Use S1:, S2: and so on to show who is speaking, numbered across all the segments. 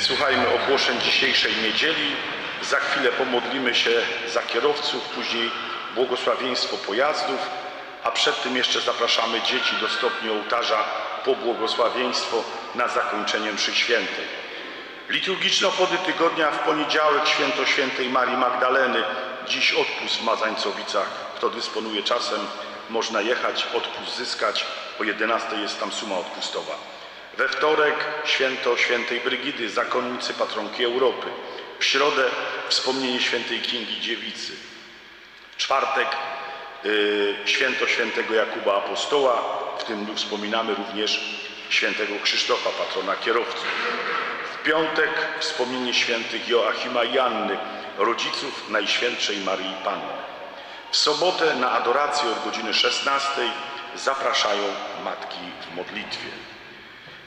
S1: Słuchajmy ogłoszeń dzisiejszej niedzieli. Za chwilę pomodlimy się za kierowców, później błogosławieństwo pojazdów, a przed tym jeszcze zapraszamy dzieci do stopnia ołtarza po błogosławieństwo na zakończenie mszy świętej. Liturgiczne obchody tygodnia w poniedziałek święto świętej Marii Magdaleny. Dziś odpust w Mazańcowicach. Kto dysponuje czasem, można jechać, odpust zyskać. O 11 jest tam suma odpustowa. We wtorek święto świętej Brygidy, zakonnicy patronki Europy. W środę wspomnienie świętej Kingi Dziewicy. W czwartek y, święto świętego Jakuba Apostoła. W tym dniu wspominamy również świętego Krzysztofa, patrona kierowców. W piątek wspomnienie świętych Joachima i Anny, rodziców Najświętszej Maryi Panny. W sobotę na adorację od godziny 16 zapraszają matki w modlitwie.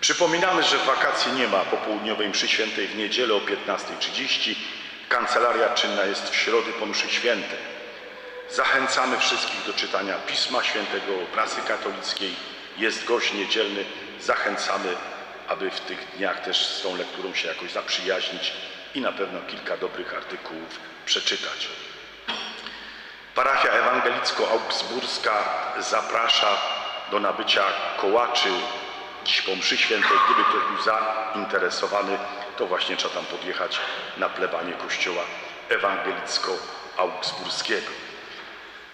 S1: Przypominamy, że w wakacje nie ma popołudniowej mszy świętej w niedzielę o 15.30. Kancelaria czynna jest w środę po mszy świętej. Zachęcamy wszystkich do czytania Pisma Świętego, prasy katolickiej. Jest gość niedzielny. Zachęcamy, aby w tych dniach też z tą lekturą się jakoś zaprzyjaźnić i na pewno kilka dobrych artykułów przeczytać. Parafia ewangelicko-augsburska zaprasza do nabycia kołaczy dziś po mszy świętej. Gdyby ktoś był zainteresowany, to właśnie trzeba tam podjechać na plebanie kościoła ewangelicko-augsburskiego.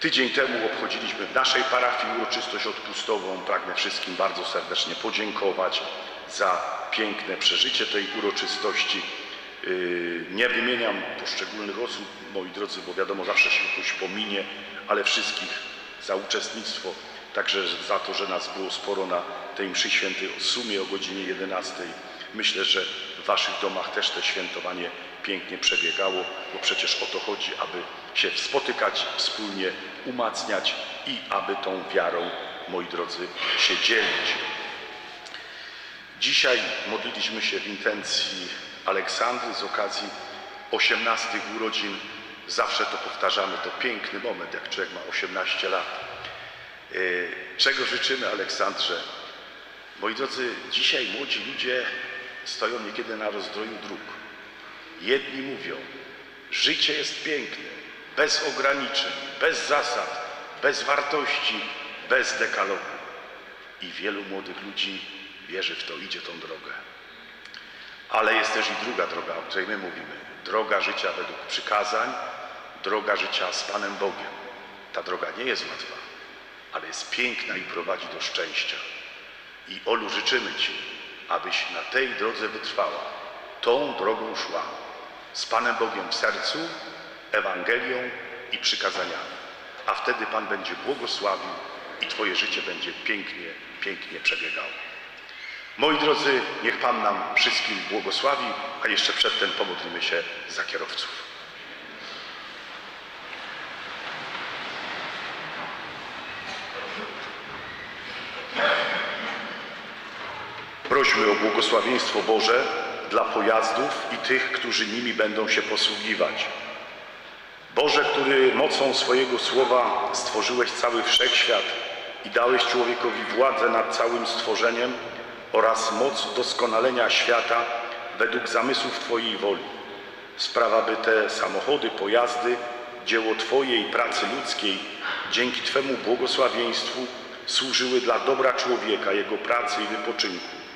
S1: Tydzień temu obchodziliśmy w naszej parafii uroczystość odpustową. Pragnę wszystkim bardzo serdecznie podziękować za piękne przeżycie tej uroczystości. Yy, Nie wymieniam poszczególnych osób, moi drodzy, bo wiadomo, zawsze się ktoś pominie, ale wszystkich za uczestnictwo, także za to, że nas było sporo na tej mszy świętej w sumie o godzinie 11. Myślę, że w waszych domach też te świętowanie pięknie przebiegało, bo przecież o to chodzi, aby się spotykać, wspólnie umacniać i aby tą wiarą, moi drodzy, się dzielić. Dzisiaj modliliśmy się w intencji Aleksandry z okazji 18 urodzin. Zawsze to powtarzamy, to piękny moment, jak człowiek ma 18 lat. E, Czego życzymy Aleksandrze? Moi drodzy, dzisiaj młodzi ludzie stoją niekiedy na rozdroju dróg. Jedni mówią, życie jest piękne, bez ograniczeń, bez zasad, bez wartości, bez dekalogu. I wielu młodych ludzi wierzy w to, idzie tą drogę. Ale jest też i druga droga, o której my mówimy. Droga życia według przykazań, droga życia z Panem Bogiem. Ta droga nie jest łatwa, ale jest piękna i prowadzi do szczęścia. I Olu życzymy Ci, abyś na tej drodze wytrwała, tą drogą szła, z Panem Bogiem w sercu, Ewangelią i przykazaniami. A wtedy Pan będzie błogosławił i Twoje życie będzie pięknie, pięknie przebiegało. Moi drodzy, niech Pan nam wszystkim błogosławi, a jeszcze przedtem pomodlimy się za kierowców. Prośmy o błogosławieństwo Boże dla pojazdów i tych, którzy nimi będą się posługiwać. Boże, który mocą swojego słowa stworzyłeś cały wszechświat i dałeś człowiekowi władzę nad całym stworzeniem oraz moc doskonalenia świata według zamysłów Twojej woli. Sprawa, by te samochody, pojazdy, dzieło Twojej pracy ludzkiej, dzięki Twemu błogosławieństwu służyły dla dobra człowieka, jego pracy i wypoczynku.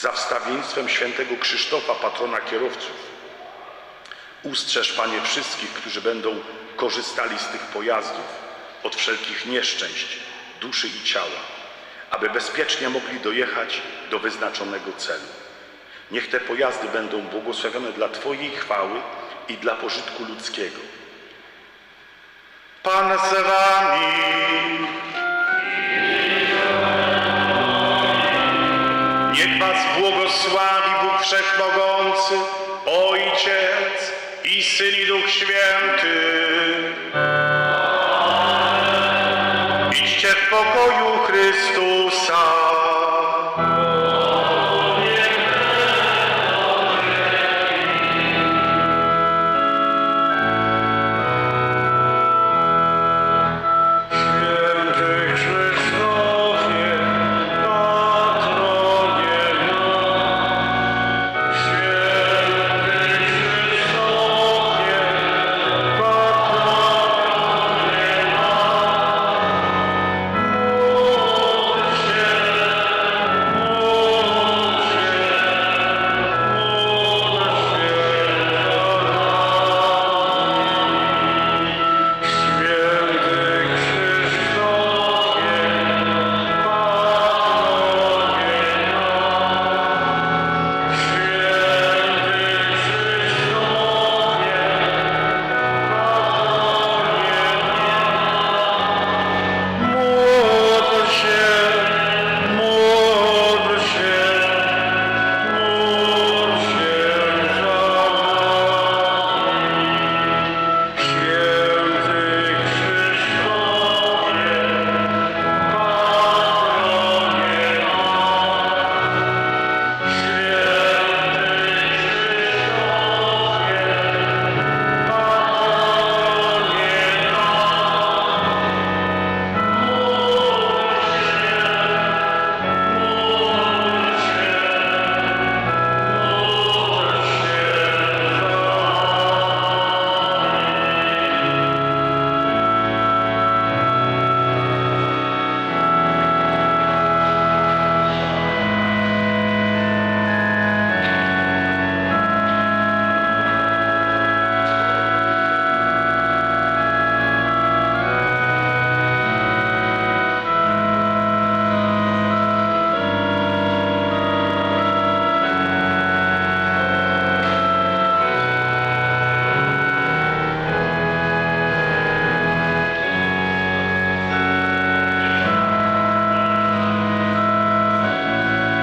S1: Za wstawieństwem świętego Krzysztofa, patrona kierowców, Ustrzeż, Panie, wszystkich, którzy będą korzystali z tych pojazdów od wszelkich nieszczęść duszy i ciała, aby bezpiecznie mogli dojechać do wyznaczonego celu. Niech te pojazdy będą błogosławione dla Twojej chwały i dla pożytku ludzkiego. Pan z błogosławi Bóg Wszechmogący, Ojciec i Syn i Duch Święty. Idźcie w pokoju Chrystusa.